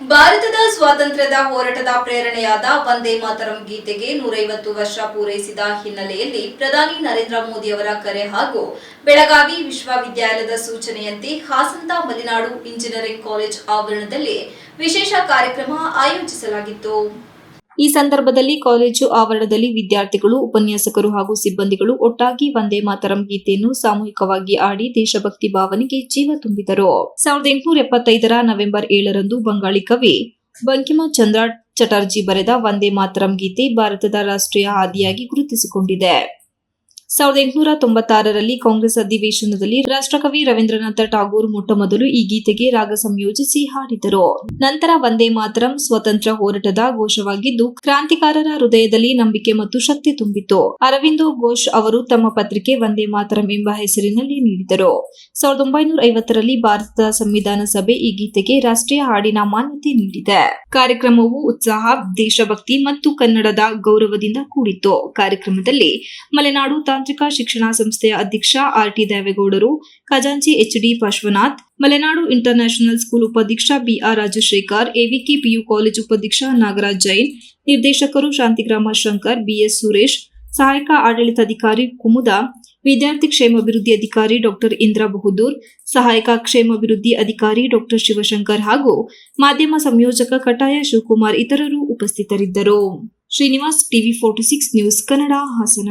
ಭಾರತದ ಸ್ವಾತಂತ್ರ್ಯದ ಹೋರಾಟದ ಪ್ರೇರಣೆಯಾದ ವಂದೇ ಮಾತರಂ ಗೀತೆಗೆ ನೂರೈವತ್ತು ವರ್ಷ ಪೂರೈಸಿದ ಹಿನ್ನೆಲೆಯಲ್ಲಿ ಪ್ರಧಾನಿ ನರೇಂದ್ರ ಮೋದಿ ಅವರ ಕರೆ ಹಾಗೂ ಬೆಳಗಾವಿ ವಿಶ್ವವಿದ್ಯಾಲಯದ ಸೂಚನೆಯಂತೆ ಹಾಸನದ ಮಲೆನಾಡು ಇಂಜಿನಿಯರಿಂಗ್ ಕಾಲೇಜ್ ಆವರಣದಲ್ಲಿ ವಿಶೇಷ ಕಾರ್ಯಕ್ರಮ ಆಯೋಜಿಸಲಾಗಿತ್ತು. ಈ ಸಂದರ್ಭದಲ್ಲಿ ಕಾಲೇಜು ಆವರಣದಲ್ಲಿ ವಿದ್ಯಾರ್ಥಿಗಳು, ಉಪನ್ಯಾಸಕರು ಹಾಗೂ ಸಿಬ್ಬಂದಿಗಳು ಒಟ್ಟಾಗಿ ವಂದೇ ಮಾತರಂ ಗೀತೆಯನ್ನು ಸಾಮೂಹಿಕವಾಗಿ ಆಡಿ ದೇಶಭಕ್ತಿ ಭಾವನೆಗೆ ಜೀವ ತುಂಬಿದರು. ಸಾವಿರದ ಎಂಟುನೂರ ಎಪ್ಪತ್ತೈದರ ನವೆಂಬರ್ ಏಳರಂದು ಬಂಗಾಳಿ ಕವಿ ಬಂಕಿಮ ಚಂದ್ರ ಚಟರ್ಜಿ ಬರೆದ ವಂದೇ ಮಾತರಂ ಗೀತೆ ಭಾರತದ ರಾಷ್ಟ್ರೀಯ ಹಾದಿಯಾಗಿ ಗುರುತಿಸಿಕೊಂಡಿದೆ. ಸಾವಿರದ ಎಂಟುನೂರ ತೊಂಬತ್ತಾರರಲ್ಲಿ ಕಾಂಗ್ರೆಸ್ ಅಧಿವೇಶನದಲ್ಲಿ ರಾಷ್ಟ್ರಕವಿ ರವೀಂದ್ರನಾಥ ಟಾಗೂರ್ ಮೊಟ್ಟಮೊದಲು ಈ ಗೀತೆಗೆ ರಾಗ ಸಂಯೋಜಿಸಿ ಹಾಡಿದರು. ನಂತರ ವಂದೇ ಮಾತರಂ ಸ್ವತಂತ್ರ ಹೋರಾಟದ ಘೋಷವಾಗಿದ್ದು, ಕ್ರಾಂತಿಕಾರರ ಹೃದಯದಲ್ಲಿ ನಂಬಿಕೆ ಮತ್ತು ಶಕ್ತಿ ತುಂಬಿತು ಅರವಿಂದೋ ಘೋಷ್ ಅವರು ತಮ್ಮ ಪತ್ರಿಕೆ ವಂದೇ ಮಾತರಂ ಎಂಬ ಹೆಸರಿನಲ್ಲಿ ನೀಡಿದರು. ಸಾವಿರದ ಒಂಬೈನೂರ ಐವತ್ತರಲ್ಲಿ ಭಾರತದ ಸಂವಿಧಾನ ಸಭೆ ಈ ಗೀತೆಗೆ ರಾಷ್ಟ್ರೀಯ ಹಾಡಿನ ಮಾನ್ಯತೆ ನೀಡಿದೆ. ಕಾರ್ಯಕ್ರಮವು ಉತ್ಸಾಹ, ದೇಶಭಕ್ತಿ ಮತ್ತು ಕನ್ನಡದ ಗೌರವದಿಂದ ಕೂಡಿತ್ತು. ಕಾರ್ಯಕ್ರಮದಲ್ಲಿ ಮಲೆನಾಡು ತಾಂತ್ರಿಕ ಶಿಕ್ಷಣ ಸಂಸ್ಥೆಯ ಅಧ್ಯಕ್ಷ ಆರ್ ಟಿ ದೇವೇಗೌಡರು, ಖಜಾಂಚಿ H D Parshwanath, Malenadu international school ಉಪಾಧ್ಯಕ್ಷ BR Rajashekar, AVK PU college ಉಪಾಧ್ಯಕ್ಷ ನಾಗರಾಜ್ ಜೈನ್, ನಿರ್ದೇಶಕರು ಶಾಂತಿಗ್ರಾಮ ಶಂಕರ್, ಬಿಎಸ್ ಸುರೇಶ್, ಸಹಾಯಕ ಆಡಳಿತಾಧಿಕಾರಿ ಕುಮುದ, ವಿದ್ಯಾರ್ಥಿ ಕ್ಷೇಮಾಭಿವೃದ್ಧಿ ಅಧಿಕಾರಿ ಡಾಕ್ಟರ್ ಇಂದ್ರ ಬಹದ್ದೂರ್, ಸಹಾಯಕ ಕ್ಷೇಮಾಭಿವೃದ್ಧಿ ಅಧಿಕಾರಿ ಡಾಕ್ಟರ್ ಶಿವಶಂಕರ್ ಹಾಗೂ ಮಾಧ್ಯಮ ಸಂಯೋಜಕ ಕಟಾಯ ಶಿವಕುಮಾರ್ ಇತರರು ಉಪಸ್ಥಿತರಿದ್ದರು. Srinivas TV forty six news Kannada Hassan.